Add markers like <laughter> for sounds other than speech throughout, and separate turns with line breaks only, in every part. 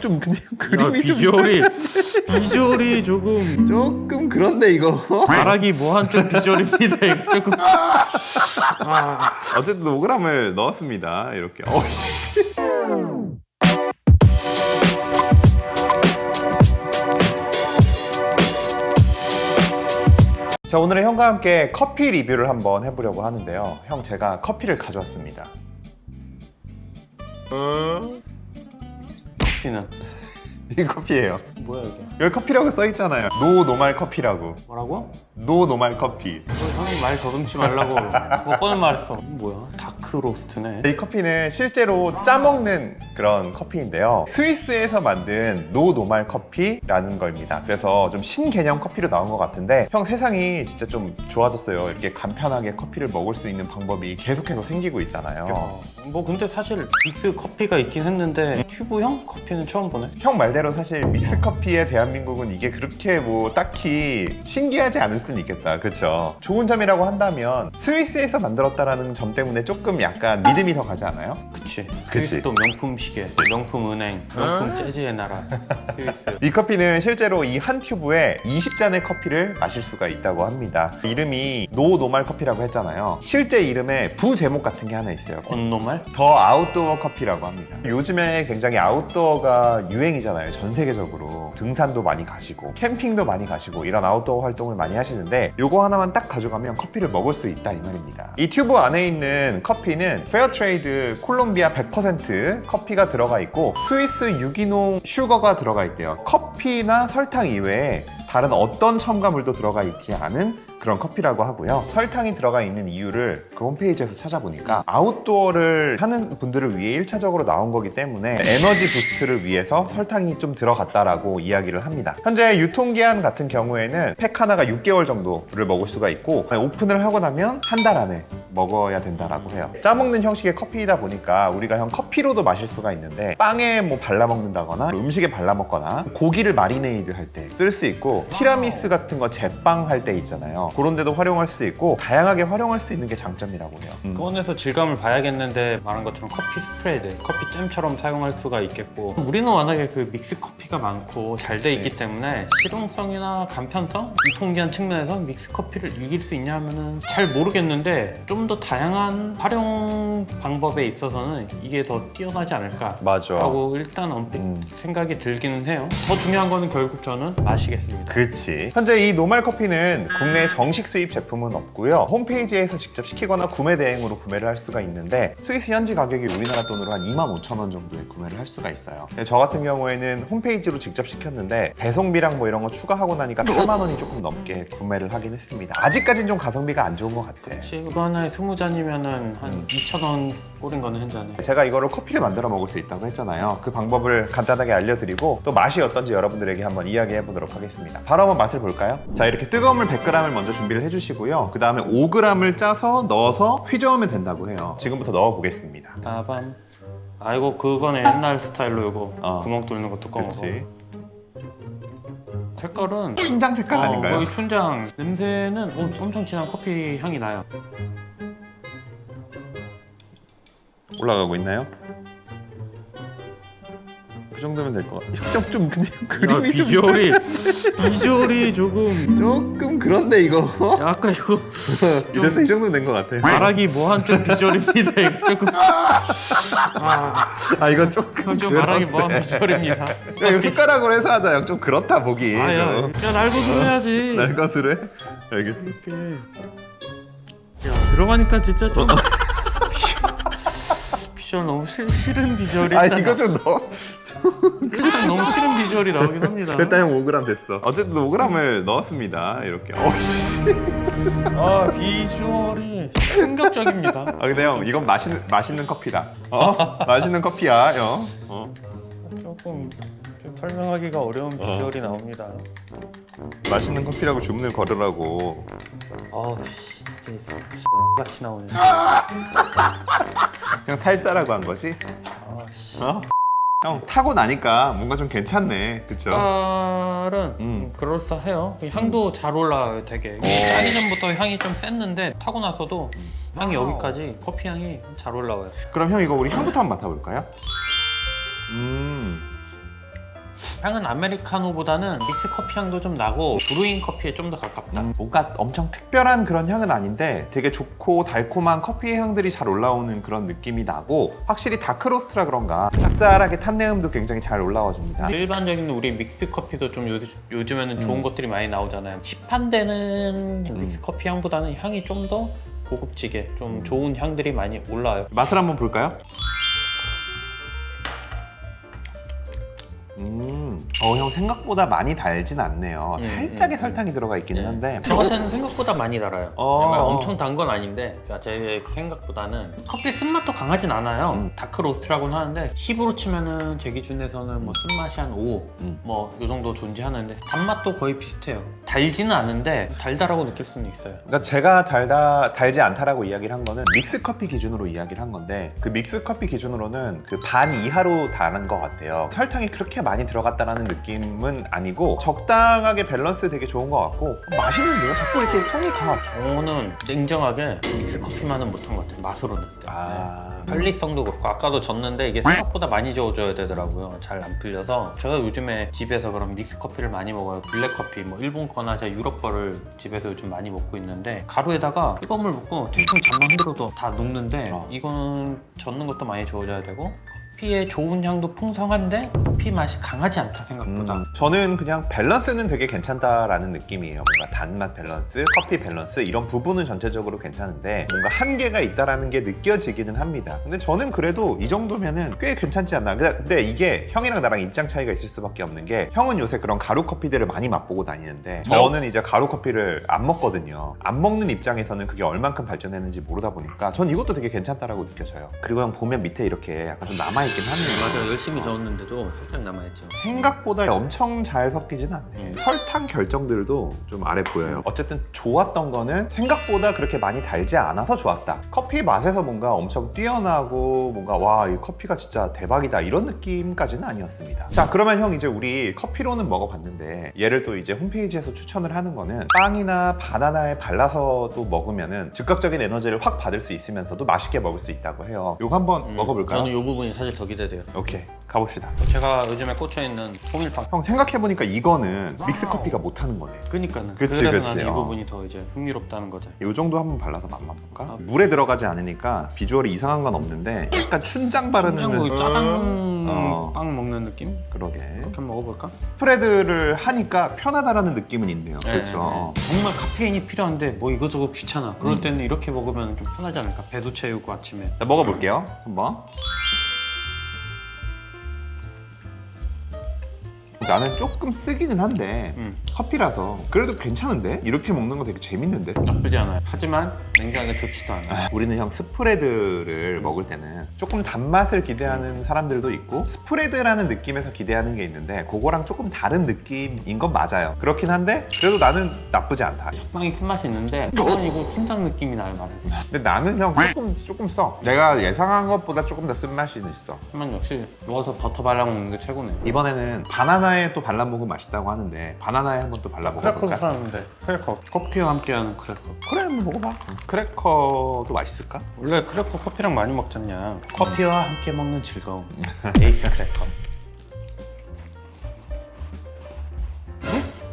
좀, 좀 근데
야,
그림이 좀
비주얼이 비주얼이 조금
조금 그런데 이거.
말하기 뭐한 좀 비주얼입니다. 이거 조금. <laughs> 아,
어쨌든 5g을 넣었습니다 이렇게. 어이씨. 자 오늘은 형과 함께 커피 리뷰를 한번 해보려고 하는데요. 형 제가 커피를 가져왔습니다
커피는 <laughs>
이 커피예요
뭐야 이게?
여기 커피라고 써 있잖아요 노 노말 커피라고
뭐라고?
노 노말 커피
너 형이 말 더듬지 말라고 <laughs> 몇 번을 말했어. 뭐야? 다크 로스트네.
이 커피는 실제로 짜 먹는 그런 커피인데요. 스위스에서 만든 노 노말 커피라는 겁니다. 그래서 좀 신개념 커피로 나온 것 같은데 형 세상이 진짜 좀 좋아졌어요. 이렇게 간편하게 커피를 먹을 수 있는 방법이 계속해서 생기고 있잖아요.
어, 뭐 근데 사실 믹스 커피가 있긴 했는데 튜브형 커피는 처음 보네.
형 말대로 사실 믹스 커피에 대한민국은 이게 그렇게 뭐 딱히 신기하지 않을 수는 있겠다. 그렇죠? 좋은 점이라고 한다면 스위스에서 만들었다라는 점 때문에 조금 약간 믿음이 더 가지 않아요?
그치.
그치.
스위스 또 명품 시 계, 명품 은행, 명품 재즈의 나라. 스위스.
이 커피는 실제로 이 한 튜브에 20잔의 커피를 마실 수가 있다고 합니다. 이름이 노 노말 커피라고 했잖아요. 실제 이름에 부 제목 같은 게 하나 있어요.
언노말?
더 아웃도어 커피라고 합니다. 요즘에 굉장히 아웃도어가 유행이잖아요. 전 세계적으로. 등산도 많이 가시고, 캠핑도 많이 가시고, 이런 아웃도어 활동을 많이 하시는데, 요거 하나만 딱 가져가면 커피를 먹을 수 있다, 이 말입니다. 이 튜브 안에 있는 커피는 페어트레이드 콜롬비아 100% 커피가 들어가 있고, 스위스 유기농 슈거가 들어가 있대요. 커피나 설탕 이외에 다른 어떤 첨가물도 들어가 있지 않은 그런 커피라고 하고요. 설탕이 들어가 있는 이유를 그 홈페이지에서 찾아보니까 아웃도어를 하는 분들을 위해 1차적으로 나온 거기 때문에 에너지 부스트를 위해서 설탕이 좀 들어갔다라고 이야기를 합니다. 현재 유통기한 같은 경우에는 팩 하나가 6개월 정도를 먹을 수가 있고 오픈을 하고 나면 한 달 안에 먹어야 된다라고 해요. 짜먹는 형식의 커피이다 보니까 우리가 형 커피로도 마실 수가 있는데 빵에 뭐 발라 먹는다거나 음식에 발라 먹거나 고기를 마리네이드 할 때 쓸 수 있고 티라미수 같은 거 제빵 할 때 있잖아요. 그런 데도 활용할 수 있고 다양하게 활용할 수 있는 게 장점이라고 해요. 음.
꺼내서 질감을 봐야겠는데 말한 것처럼 커피 스프레드, 커피 잼처럼 사용할 수가 있겠고 우리는 워낙에 그 믹스 커피가 많고 잘 돼 있기 때문에 실용성이나 간편성, 유통기한 측면에서 믹스 커피를 이길 수 있냐 하면은 잘 모르겠는데 좀 더 다양한 활용 방법에 있어서는 이게 더 뛰어나지 않을까
맞아.
라고 일단 언뜻
음.
생각이 들기는 해요 더 중요한 거는 결국 저는 마시겠습니다
그치. 현재 이 노말 커피는 국내 정식 수입 제품은 없고요. 홈페이지에서 직접 시키거나 구매 대행으로 구매를 할 수가 있는데 스위스 현지 가격이 우리나라 돈으로 한 2만 5천 원 정도에 구매를 할 수가 있어요. 저 같은 경우에는 홈페이지로 직접 시켰는데 배송비랑 뭐 이런 거 추가하고 나니까 4만 원이 조금 넘게 구매를 하긴 했습니다. 아직까진 좀 가성비가 안 좋은 것 같아.
혹시 그거 하나에 스무 잔이면은 한
음.
2천 원 꼴인 거는 한 잔에
제가 이거를 커피를 만들어 먹을 수 있다고 했잖아요. 그 방법을 간단하게 알려드리고 또 맛이 어떤지 여러분들에게 한번 이야기해 보도록 하겠습니다. 바로 한번 맛을 볼까요? 자 이렇게 뜨거운 물 100g을 먼저 준비를 해주시고요. 그 다음에 5g을 짜서 넣어서 휘저으면 된다고 해요. 지금부터 넣어 보겠습니다.
빠밤 아이고 그거는 옛날 스타일로 이거
어.
구멍 뚫는 거 뚜껑으로
그렇지.
색깔은
춘장 색깔
어,
아닌가요?
거의 춘장 냄새는 어, 엄청 진한 커피 향이 나요
올라가고 있나요? 그 정도면 될 것 같아요. 좀, 좀 근데
야,
그림이 좀
비주얼이 비주얼이 조금
조금 그런데 이거
야, 아까 이거 <laughs>
이래서 이 정도 된 것 같아.
말하기 뭐한 좀 비주얼입니다 이거 조금 <laughs> 아,
아 이건 조금
좀 말하기 뭐한
그런데.
비주얼입니다
야, 이거 숟가락으로 해서 하자. 형. 좀 그렇다 보기.
아야
좀.
야 날고 들어야지
날 것으로 해? 알겠어.
이렇게 야 들어가니까 진짜 좀 <laughs> 비주얼 너무 싫, 싫은 비주얼이
아
일단
이거 좀 넣어.
일단 너무 싫은 비주얼이 나오긴 합니다 <laughs>
형 5g 됐어. 어쨌든 5g을 넣었습니다. 이렇게. 어이씨.
아 비주얼이 충격적입니다
아 근데 형 이건 맛있는 맛있는 커피다. 어? 맛있는 커피야, 형. 어?
조금 좀 설명하기가 어려운 비주얼이 나옵니다
맛있는 커피라고 주문을 걸으라고.
아 진짜 같이 나오네 <laughs>
그냥 살사라고 한 거지?
아 씨.
어? 형 타고 나니까 뭔가 좀 괜찮네. 그쵸?
색깔은
음.
음, 그럴싸해요. 향도 잘 올라와요, 되게.
오.
짜기 전부터 향이 좀 셌는데 타고 나서도 향이
와우.
여기까지 커피 향이 잘 올라와요.
그럼 형 이거 우리 향부터 한번 맡아볼까요? 음.
향은 아메리카노보다는 믹스 커피 향도 좀 나고 브루잉 커피에 좀 더 가깝다.
음, 뭔가 엄청 특별한 그런 향은 아닌데 되게 좋고 달콤한 커피의 향들이 잘 올라오는 그런 느낌이 나고 확실히 다크로스트라 그런가 쌉쌀하게 탄내음도 굉장히 잘 올라와 줍니다.
일반적인 우리 믹스 커피도 좀 요, 요즘에는 좋은
음.
것들이 많이 나오잖아요. 시판되는 믹스 커피 향보다는 향이 좀 더 고급지게 좀
음.
좋은 향들이 많이 올라와요.
맛을 한번 볼까요? 음, 어, 형 생각보다 많이 달진 않네요.
음,
살짝의
음,
설탕이 들어가 있기는
네.
한데.
저것은 생각보다 많이 달아요.
어.
정말 엄청 단 건 아닌데 그러니까 제 생각보다는 커피 쓴맛도 강하진 않아요.
음.
다크 로스트라고는 하는데 10으로 치면은 제 기준에서는 뭐 쓴맛이 한 5,
음.
뭐이 정도 존재하는데 단맛도 거의 비슷해요. 달지는 않은데 달달하고 느낄 수는 있어요.
그러니까 제가 달다 달지 않다라고 이야기를 한 거는 믹스 커피 기준으로 이야기를 한 건데 그 믹스 커피 기준으로는 그 반 이하로 다른 것 같아요. 설탕이 그렇게 많이 들어갔다 라는 느낌은 아니고 적당하게 밸런스 되게 좋은 것 같고 맛있는데요? 자꾸 이렇게 성이 가.
저는 냉정하게 믹스 커피만은 못한 것 같아요. 맛으로는.
아.
편리성도 그렇고 아까도 졌는데 이게 생각보다 많이 저어줘야 되더라고요. 잘 안 풀려서 제가 요즘에 집에서 그럼 믹스 커피를 많이 먹어요. 블랙 커피 뭐 일본 거나 제가 유럽 거를 집에서 요즘 많이 먹고 있는데 가루에다가 뜨거움을 붓고 대충 잠만 흔들어도 다 녹는데
어.
이거는 젓는 것도 많이 저어줘야 되고 커피의 좋은 향도 풍성한데 커피 맛이 강하지 않다 생각보다.
음, 저는 그냥 밸런스는 되게 괜찮다라는 느낌이에요. 뭔가 단맛 밸런스, 커피 밸런스 이런 부분은 전체적으로 괜찮은데 뭔가 한계가 있다라는 게 느껴지기는 합니다. 근데 저는 그래도 이 정도면은 꽤 괜찮지 않나. 근데 이게 형이랑 나랑 입장 차이가 있을 수밖에 없는 게 형은 요새 그런 가루 커피들을 많이 맛보고 다니는데 저는 이제 가루 커피를 안 먹거든요. 안 먹는 입장에서는 그게 얼만큼 발전했는지 모르다 보니까 전 이것도 되게 괜찮다라고 느껴져요. 그리고 형 보면 밑에 이렇게 약간 좀 남아 있긴 하네요.
맞아요. 열심히 저었는데도 살짝 남아있죠.
생각보다 엄청 잘 섞이진 않네.
음.
설탕 결정들도 좀 아래 보여요. 어쨌든 좋았던 거는 생각보다 그렇게 많이 달지 않아서 좋았다. 커피 맛에서 뭔가 엄청 뛰어나고 뭔가 와, 이 커피가 진짜 대박이다 이런 느낌까지는 아니었습니다. 자, 그러면 형 이제 우리 커피로는 먹어봤는데 얘를 또 이제 홈페이지에서 추천을 하는 거는 빵이나 바나나에 발라서 또 먹으면은 즉각적인 에너지를 확 받을 수 있으면서도 맛있게 먹을 수 있다고 해요. 요거 한번
음,
먹어볼까요?
저는 이 부분이 사실 더 기대돼요.
오케이, 가봅시다.
제가 요즘에 꽂혀 있는 호밀빵
형 생각해보니까 이거는 믹스 커피가 못하는 거네.
그니까는
그치,
그래서
그치,
나는 이
어.
부분이 더 이제 흥미롭다는 거죠.
이 정도 한번 발라서 맛만 볼까?
아.
물에 들어가지 않으니까 비주얼이 이상한 건 없는데 약간 춘장 바르는
그냥 뭐 짜장
어.
빵 먹는 느낌?
그러게
이렇게 한번 먹어볼까?
스프레드를 하니까 편하다라는 느낌은 있네요
네,
그렇죠
네. 정말 카페인이 필요한데 뭐 이거저거 귀찮아. 그럴
음.
때는 이렇게 먹으면 좀 편하지 않을까? 배도 채우고 아침에.
자, 먹어볼게요 한번 나는 조금 쓰기는 한데
음,
커피라서 그래도 괜찮은데? 이렇게 먹는 거 되게 재밌는데?
나쁘지 않아요. 하지만 냉정하게 좋지도 않아.
아, 우리는 형 스프레드를 먹을 때는 조금 단맛을 기대하는 사람들도 있고 스프레드라는 느낌에서 기대하는 게 있는데 그거랑 조금 다른 느낌인 건 맞아요 그렇긴 한데 그래도 나는 나쁘지 않다
빵이 쓴맛이 있는데 약간 이거 춘장 느낌이 나요 말해서.
근데 나는 형 조금 조금 써 내가 예상한 것보다 조금 더 쓴맛이 있어
하지만 역시 누워서 버터 발라 먹는 게 최고네요.
이번에는 바나나 에 또 발라 먹으면 맛있다고 하는데 바나나에 한번 또 발라
크래커도
먹어볼까?
사는데 크래커 커피와 함께하는 크래커.
그래 한번 먹어봐 크래커도 맛있을까?
원래 크래커 커피랑 많이 먹잖냐. 커피와 함께 먹는 즐거움. 에이스 크래커.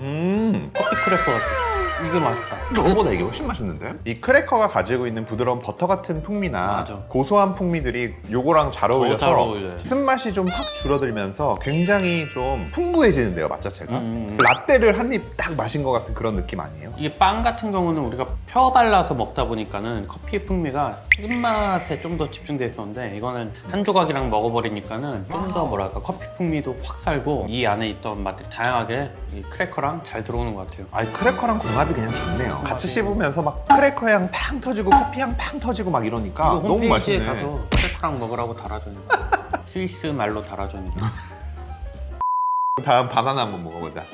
음
커피 크래커 같아. 이거 맛있다.
그거보다 이게 훨씬 맛있는데? 이 크래커가 가지고 있는 부드러운 버터 같은 풍미나
맞아.
고소한 풍미들이 요거랑 잘 어울려서
잘 어울려요.
쓴맛이 좀 확 줄어들면서 굉장히 좀 풍부해지는데요 맛 자체가
음, 음, 음.
라떼를 한 입 딱 마신 것 같은 그런 느낌 아니에요?
이게 빵 같은 경우는 우리가 펴 발라서 먹다 보니까는 커피의 풍미가 쓴맛에 좀 더 집중돼 있었는데 이거는 한 조각이랑 먹어버리니까는 좀 더 뭐랄까 커피 풍미도 확 살고 이 안에 있던 맛들이 다양하게 이 크래커랑 잘 들어오는 것 같아요.
아니 크래커랑 궁합이 그냥 좋네요 같이
맞아요.
씹으면서 막 크래커 향 팡 터지고 커피 향 팡 터지고 막 이러니까
이거
너무
홈페이지에
맛있네
가서 크래커랑 먹으라고 달아주니까 <laughs> 스위스 말로 달아주니까 <laughs>
다음 바나나 한번 먹어보자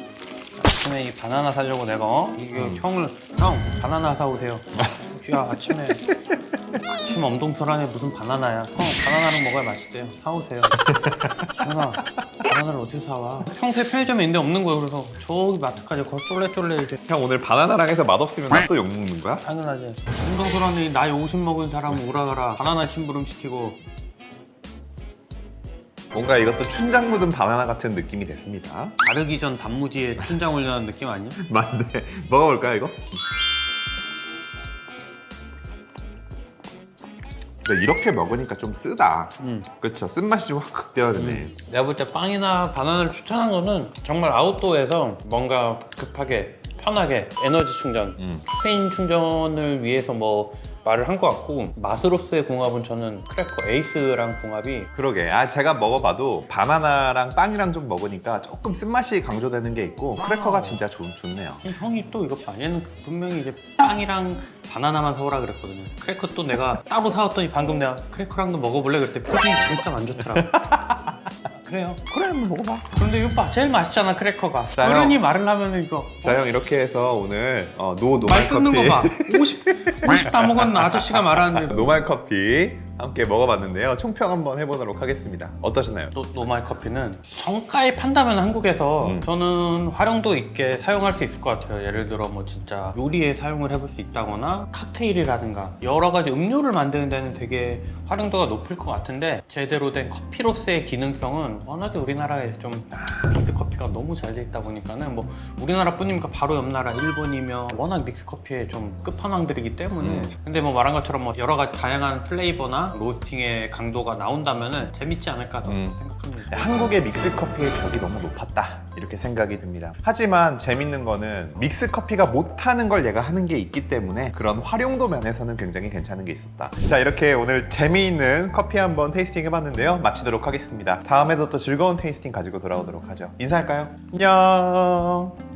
아침에 이 바나나 사려고 내가 어? 이거 형을 형 바나나 사오세요. 야 아침에 <laughs> 아침 엄동설한에 무슨 바나나야? 형 바나나랑 먹어야 맛있대요. 사오세요. 형아 바나나를 어디서 사와? 평소에 편의점에 있는데 없는 거예요. 그래서 저기 마트까지 거 쫄래쫄래 이제
형 오늘 바나나랑 해서 맛없으면 나또 욕먹는 거야?
당연하지. 엄동설한에 나이 50 먹은 사람 오라가라 바나나 심부름 시키고
뭔가 이것도 춘장 묻은 바나나 같은 느낌이 됐습니다.
바르기 전 단무지에 춘장 올려놓은 느낌 아니야? <laughs>
맞네. 먹어볼까요, 이거? 근데 이렇게 먹으니까 좀 쓰다.
음.
그렇죠. 쓴 맛이 좀확 극대화되네.
내가 볼 때 빵이나 바나나를 추천한 거는 정말 아웃도어에서 뭔가 급하게 편하게 에너지 충전,
음.
카페인 충전을 위해서 뭐 말을 한 것 같고 맛으로서의 궁합은 저는 크래커 에이스랑 궁합이
그러게. 아 제가 먹어봐도 바나나랑 빵이랑 좀 먹으니까 조금 쓴맛이 강조되는 게 있고 크래커가 진짜 좋, 좋네요.
형이 또 이거 봐 얘는 분명히 이제 빵이랑 바나나만 사오라 그랬거든요 크래커 또 내가 따로 사왔더니 방금 내가 크래커랑도 먹어볼래 그랬더니 표정이 진짜 안 좋더라고 <laughs> 그래요?
그래 한번 먹어봐.
근데 이거 봐. 제일 맛있잖아 크래커가.
자,
어른이 말을 하면 이거.
자 형 이렇게 해서 오늘 어,
노말
노말
끊는
커피.
거 봐. 50, 50 다 먹은 아저씨가 말하는데.
노말 커피 함께 먹어봤는데요. 총평 한번 해보도록 하겠습니다. 어떠셨나요?
또 노말 커피는 정가에 판다면 한국에서
음.
저는 활용도 있게 사용할 수 있을 것 같아요. 예를 들어 뭐 진짜 요리에 사용을 해볼 수 있다거나 칵테일이라든가 여러 가지 음료를 만드는 데는 되게 활용도가 높을 것 같은데 제대로 된 커피로서의 기능성은 워낙에 우리나라에 좀 믹스 커피가 너무 잘 돼 있다 보니까는 뭐 우리나라뿐이니까 바로 옆 나라 일본이면 워낙 믹스 커피의 좀 끝판왕들이기 때문에
음.
근데 뭐 말한 것처럼 뭐 여러 가지 다양한 플레이버나 로스팅의 강도가 나온다면은 재밌지 않을까 더
음.
생각합니다.
한국의 믹스 커피의 벽이 너무 높았다 이렇게 생각이 듭니다. 하지만 재밌는 거는 믹스 커피가 못하는 걸 얘가 하는 게 있기 때문에 그런 활용도 면에서는 굉장히 괜찮은 게 있었다. 자 이렇게 오늘 재미있는 커피 한번 테이스팅 해봤는데요. 마치도록 하겠습니다. 다음에도 또 즐거운 테이스팅 가지고 돌아오도록 하죠. 인사할까요? 안녕.